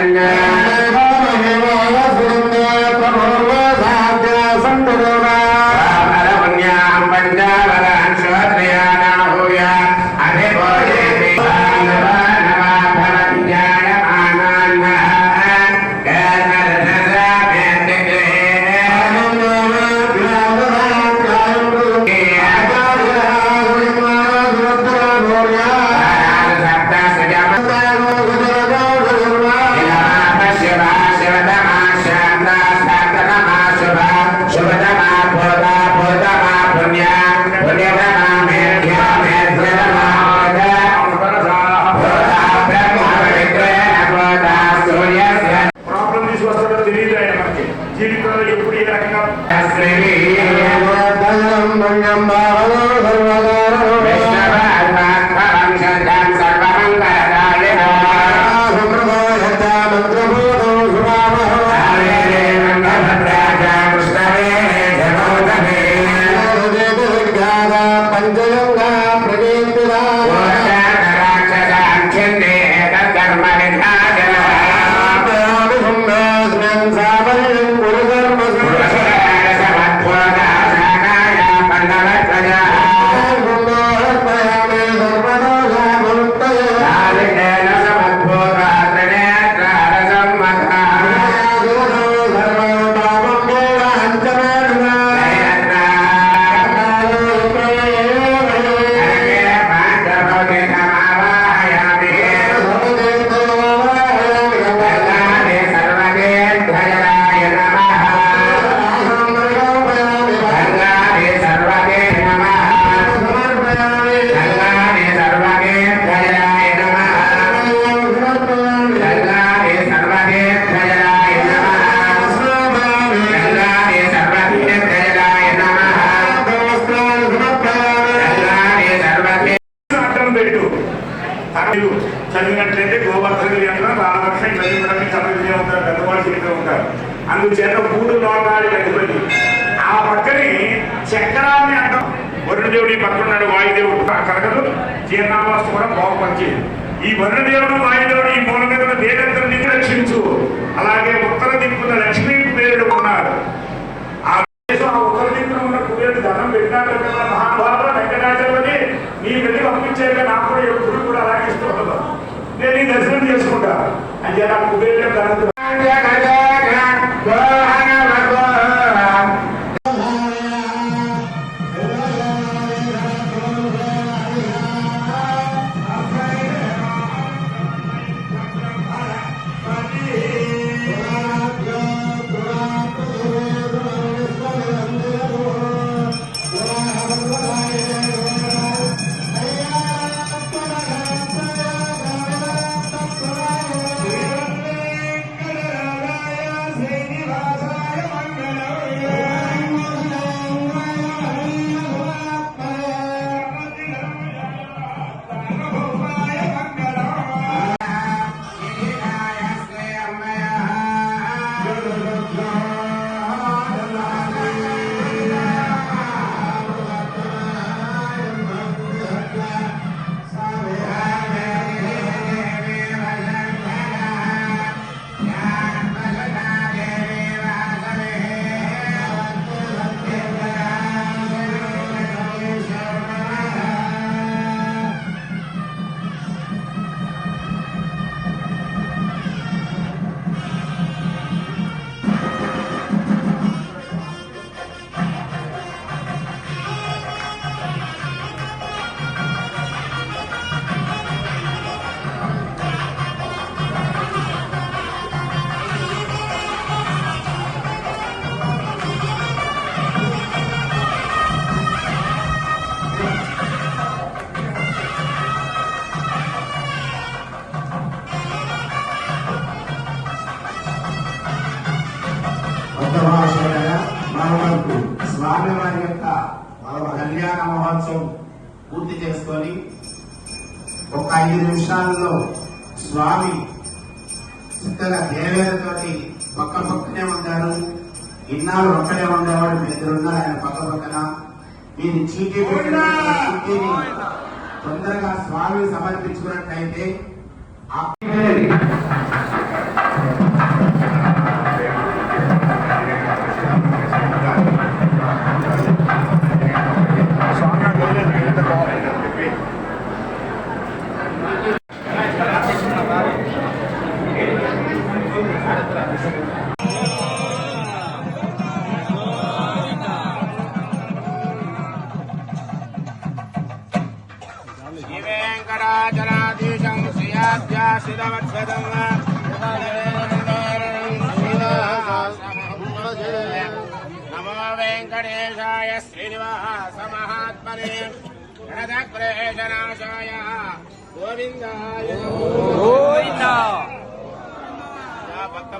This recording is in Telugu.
أنّا జీవితంలో ఎప్పుడు ఏ రకంగా ఉంటారు ఉంటారు. అందుచేత మూడు లోకాలు అధిపతి ఆ పక్కనే చక్రాన్ని అంటాం. వరుణదేవుడు ఈ పక్కనున్నాడు వాయుదేవుడు. కలగదు జీర్ణావాస కూడా బాగుపరిచేది ఈ వరుణదేవుడు వాయుదేవుడు ఈ మూల మీద ఉన్న రక్షించు. అలాగే ఉత్తర దిక్కున లక్ష్మీ కుబేరుడు ఉన్నారు. ఆ దేశం ఆ ఉత్తర దిక్కున ఉన్న కుబేరుడు ధనం పెట్టినాడు కదా మహాభారత వెంకటాచలపతి నీ వెళ్ళి పంపించాక నాకు కూడా ఎప్పుడు కూడా అలాగే ఇస్తూ ఉండదు. నేను నీ దర్శనం చేసుకుంటాను అని చెప్పి ఆ కుబేరుడు ధనం భక్తమహాశయులారా, మనకు స్వామి వారి యొక్క కళ్యాణ మహోత్సవం పూర్తి చేసుకొని ఒక ఐదు నిమిషాల్లో స్వామి చక్కగా దేవేలతోటి పక్క పక్కనే ఉంటారు. ఇన్నాళ్ళు ఒక్కడే ఉండేవాడు మీ ఇద్దరు ఉన్నారు ఆయన పక్క పక్కన. మీరు చీటీ పెట్టిన చీటీని తొందరగా స్వామి సమర్పించుకున్నట్లయితే నమో వెంకటేశాయ శ్రీనివాస మహాత్మనే గణదగ్రేశనాశాయ గోవిందాయ గోవింద. భక్త